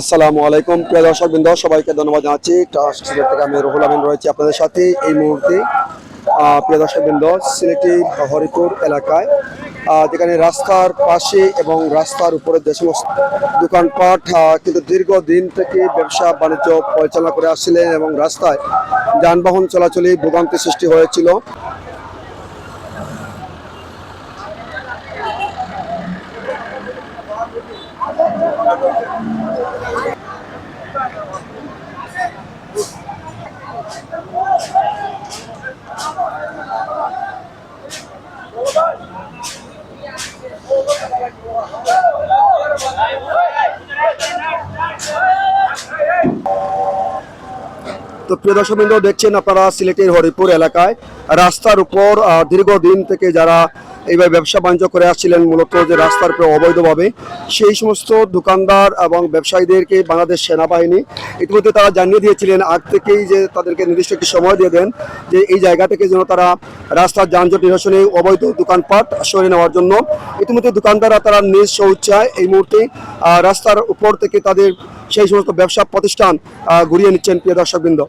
আসসালামু আলাইকুম। প্রিয় দর্শক বৃন্দ সবাইকে ধন্যবাদ জানাচ্ছি। সিলেট থেকে আমি রুহুল আমিন রয়েছি আপনাদের সাথে এই মুহূর্তে। প্রিয় দর্শক বৃন্দ সিলেটি হরিপুর এলাকায় যেখানে রাস্তার পাশে এবং রাস্তার উপরে যে সমস্ত দোকানপাট কিন্তু দীর্ঘদিন থেকে ব্যবসা বাণিজ্য পরিচালনা করে আসছিলেন এবং রাস্তায় যানবাহন চলাচলে ভোগান্তি সৃষ্টি হয়েছিল। তো প্রিয় দর্শকবৃন্দ দেখছেন আপনারা সিলেটের হরিপুর এলাকায়। রাস্তার উপর দীর্ঘদিন থেকে যারা এইভাবে ব্যবসা বাণিজ্য করে আসছিলেন মূলত যে রাস্তার উপরে অবৈধভাবে। সেই সমস্ত দোকানদার এবং ব্যবসায়ীদেরকে বাংলাদেশ সেনাবাহিনী ইতিমধ্যে তারা জানিয়ে দিয়েছিলেন আগ থেকেই যে তাদেরকে নির্দিষ্ট একটি সময় দিয়ে দেন যে এই জায়গা থেকে যেন তারা রাস্তার যানজট নিরসনে অবৈধ দোকানপাট সরিয়ে নেওয়ার জন্য। ইতিমধ্যে দোকানদাররা তারা নিজ স্বইচ্ছায় এই মুহূর্তে রাস্তার উপর থেকে তাদের সেই সমস্ত ব্যবসা প্রতিষ্ঠান ঘুরিয়ে নিচ্ছেন প্রিয় দর্শকবৃন্দ।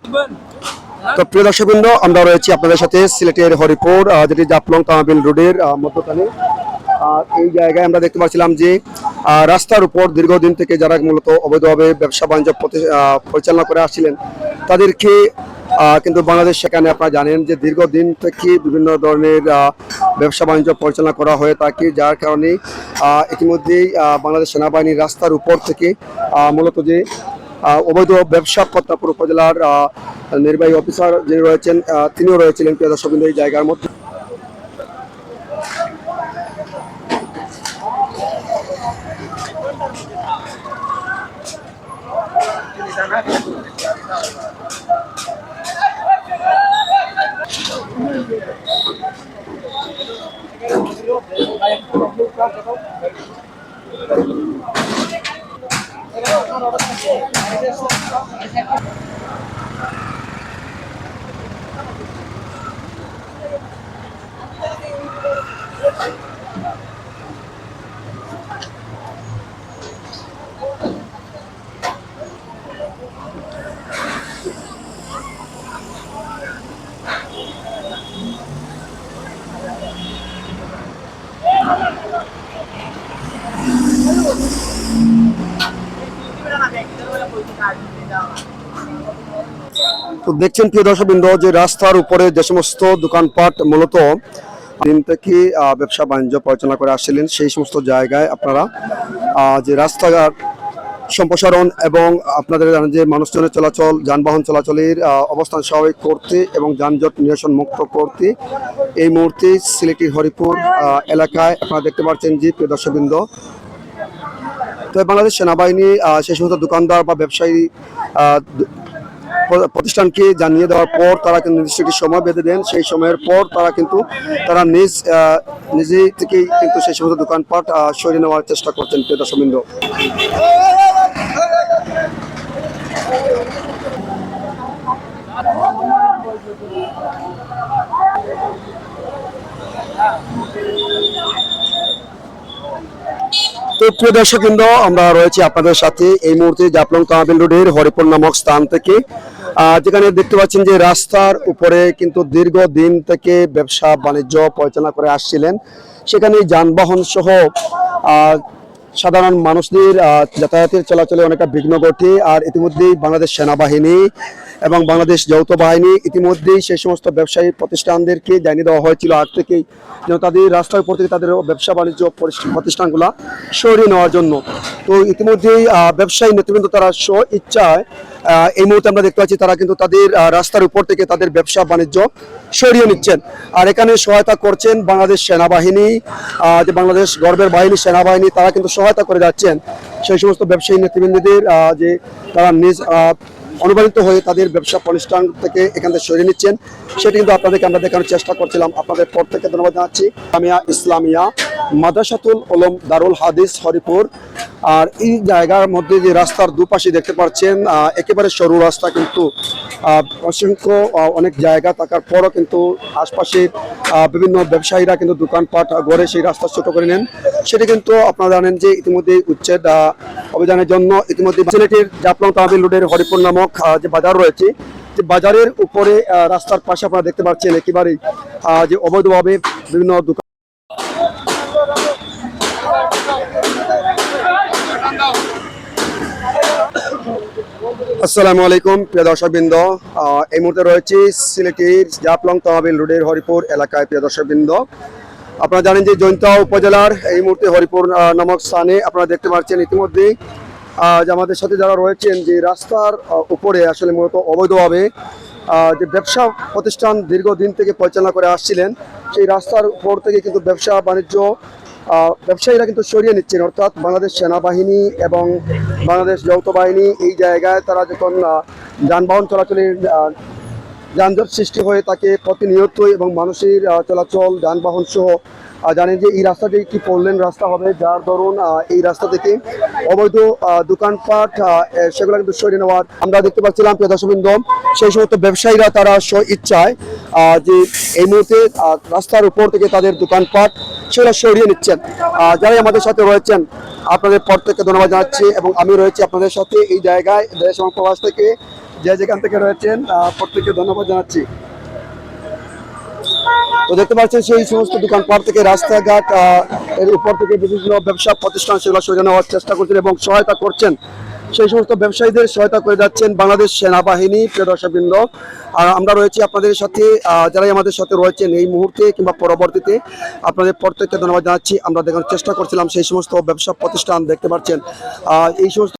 তো প্রিয় দর্শকবৃন্দ, আমরা রয়েছি আপনাদের সাথে সিলেটের হরিপুর যেটি জাপলং তামাবিল রোডের মধ্যখানে। এই জায়গায় আমরা দেখতে পাচ্ছিলাম যে রাস্তার উপর দীর্ঘদিন থেকে যারা মূলত অবৈধভাবে ব্যবসা বাণিজ্য পরিচালনা করে আসছিলেন, তাদেরকে কিন্তু বাংলাদেশ সেখানে আপনারা জানেন যে দীর্ঘদিন থেকে বিভিন্ন ধরনের ব্যবসা বাণিজ্য পরিচালনা করা হয়ে থাকে, যার কারণে ইতিমধ্যেই বাংলাদেশ সেনাবাহিনীর রাস্তার উপর থেকে মূলত যে অবৈধ ব্যবসা কর্তাপুর উপজেলার নির্বাহী অফিসার যিনি রয়েছেন তিনিও রয়েছিলেন প্রিয় দর্শকবৃন্দ এই জায়গার মধ্যে। Thank you. তো দেখছেন প্রিয় দর্শকবৃন্দ যে রাস্তার উপরে যে সমস্ত দোকানপাট মূলত দিন থেকে ব্যবসা বাণিজ্য পরিচালনা করে আসছিলেন, সেই সমস্ত জায়গায় আপনারা যে রাস্তাঘাট সম্প্রসারণ এবং আপনাদের জানেন যে মানুষজনের চলাচল, যানবাহন চলাচলের অবস্থান স্বাভাবিক করতে এবং যানজট নিরসন মুক্ত করতে এই মুহূর্তে সিলেটি হরিপুর এলাকায় আপনারা দেখতে পাচ্ছেন যে প্রিয় দর্শকবৃন্দ তো বাংলাদেশ সেনাবাহিনী সেই সমস্ত দোকানদার বা ব্যবসায়ী প্রতিষ্ঠানকে জানিয়ে দেওয়ার পর তারা কিন্তু নির্দিষ্ট একটি সময় বেঁধে দেন। সেই সময়ের পর তারা কিন্তু, তারা নিজ নিজে থেকেই কিন্তু সেই সমস্ত দোকানপাট সরিয়ে নেওয়ার চেষ্টা করছেন প্রিয় দর্শকবৃন্দ তো প্রিয় দর্শকবৃন্দ, আমরা রয়েছি আপনাদের সাথে এই মুহূর্তে জাপলং তামাবিল রোডের হরিপুর নামক স্থান থেকে। যেখানে দেখতে পাচ্ছেন যে রাস্তার উপরে কিন্তু দীর্ঘদিন থেকে ব্যবসা বাণিজ্য পরিচালনা করে আসছিলেন। সেখানে যানবাহন সহ সাধারণ মানুষদের যাতায়াতের চলাচলে অনেকটা বিঘ্ন ঘটে আর ইতিমধ্যেই বাংলাদেশ সেনাবাহিনী এবং বাংলাদেশ যৌথ বাহিনী ইতিমধ্যেই সেই সমস্ত ব্যবসায়ী প্রতিষ্ঠানদেরকে জানিয়ে দেওয়া হয়েছিল। আগ থেকেই যেন তাদের রাস্তার উপর থেকে তাদের ব্যবসা বাণিজ্য প্রতিষ্ঠানগুলো সরিয়ে নেওয়ার জন্য। তো ইতিমধ্যেই ব্যবসায়ী নেতৃবৃন্দ তারা স্ব ইচ্ছায় এই মুহূর্তে আমরা দেখতে পাচ্ছি তারা কিন্তু তাদের রাস্তার উপর থেকে তাদের ব্যবসা বাণিজ্য সরিয়ে নিচ্ছেন। আর এখানে সহায়তা করছেন বাংলাদেশ সেনাবাহিনী যে বাংলাদেশ গর্বের বাহিনী, সেনাবাহিনী, তারা কিন্তু সহায়তা করে যাচ্ছেন। সেই সমস্ত ব্যবসায়ী নেতৃবৃন্দদের যে তারা নিজ অনুপ্রাণিত হয়ে তাদের ব্যবসা প্রতিষ্ঠান থেকে এখান থেকে সরিয়ে নিচ্ছেন। সেটি কিন্তু আপনাদেরকে আমরা দেখানোর চেষ্টা করছিলাম। আপনাদের প্রত্যেককে ধন্যবাদ জানাচ্ছি। ইসলামিয়া ইসলামিয়া মাদাসাতুল ওলম দারুল হাদিস হরিপুর। আর এই জায়গার মধ্যে যে রাস্তার দুপাশে দেখতে পাচ্ছেন একেবারে সরু রাস্তা কিন্তু অসংখ্য অনেক জায়গা থাকার পরও কিন্তু আশপাশে আহ, বিভিন্ন ব্যবসায়ীরা কিন্তু দোকানপাট গড়ে সেই রাস্তা ছোট করে নেন। সেটি কিন্তু আপনারা জানেন যে ইতিমধ্যে উচ্ছেদ অভিযানের জন্য ইতিমধ্যে সিলেটের জাফলং তাহবিল রোডের হরিপুর নামক আহ, যে বাজার রয়েছে যে বাজারের উপরে রাস্তার পাশে আপনারা দেখতে পাচ্ছেন একেবারেই আহ, যে অবৈধভাবে বিভিন্ন দোকান আসসালামু আলাইকুম প্রিয় দর্শকবৃন্দ। এই মুহূর্তে রয়েছে সিলেটের জাপলং তহবিল রোডের হরিপুর এলাকায় প্রিয় দর্শকবৃন্দ। আপনারা জানেন যে জৈন্তা উপজেলার এই মুহূর্তে হরিপুর নামক স্থানে আপনারা দেখতে পাচ্ছেন ইতিমধ্যে যে আমাদের সাথে যারা রয়েছেন যে রাস্তার উপরে আসলে মূলত অবৈধভাবে যে ব্যবসা প্রতিষ্ঠান দীর্ঘদিন থেকে পরিচালনা করে আসছিলেন, সেই রাস্তার উপর থেকে কিন্তু ব্যবসা, বাণিজ্য ব্যবসায়ীরা কিন্তু সরিয়ে নিচ্ছেন। অর্থাৎ বাংলাদেশ সেনাবাহিনী এবং বাংলাদেশ যৌথ বাহিনী এই জায়গায় তারা যখন যানবাহন চলাচলের যানজট সৃষ্টি হয়ে থাকে প্রতিনিয়ত এবং মানুষের চলাচল যানবাহন সহ জানেন যে এই রাস্তাটি একটি ফোরলেন রাস্তা হবে যার আহ, এই রাস্তা থেকে অবৈধ দোকানপাট সেগুলো কিন্তু সরিয়ে নেওয়ার আমরা দেখতে পাচ্ছিলাম প্রিয় সেই সমস্ত ব্যবসায়ীরা তারা স্ব ইচ্ছায় যে এই মুহূর্তে রাস্তার উপর থেকে তাদের দোকানপাট সেগুলো সরিয়ে নিচ্ছেন। যারাই আমাদের সাথে রয়েছেন আপনাদের প্রত্যেককে ধন্যবাদ জানাচ্ছি এবং আমি রয়েছি আপনাদের সাথে এই জায়গায় দেশ এবং প্রবাস থেকে। যে যেখান থেকে রয়েছেন প্রত্যেককে ধন্যবাদ জানাচ্ছি। তো দেখতে পাচ্ছেন সেই সমস্ত দোকানপাট থেকে রাস্তাঘাট এর উপর থেকে বিভিন্ন ব্যবসা প্রতিষ্ঠান সেগুলো সরিয়ে নেওয়ার চেষ্টা করছেন এবং সহায়তা করছেন। সেই সমস্ত ব্যবসায়ীদের সহায়তা করে যাচ্ছেন বাংলাদেশ সেনাবাহিনী, প্রিয় দর্শকবৃন্দ। আর আমরা রয়েছি আপনাদের সাথে যারাই আমাদের সাথে রয়েছেন এই মুহূর্তে কিংবা পরবর্তীতে, আপনাদের প্রত্যেককে ধন্যবাদ জানাচ্ছি। আমরা দেখানোর চেষ্টা করছিলাম সেই সমস্ত ব্যবসা প্রতিষ্ঠান, দেখতে পাচ্ছেন। এই সমস্ত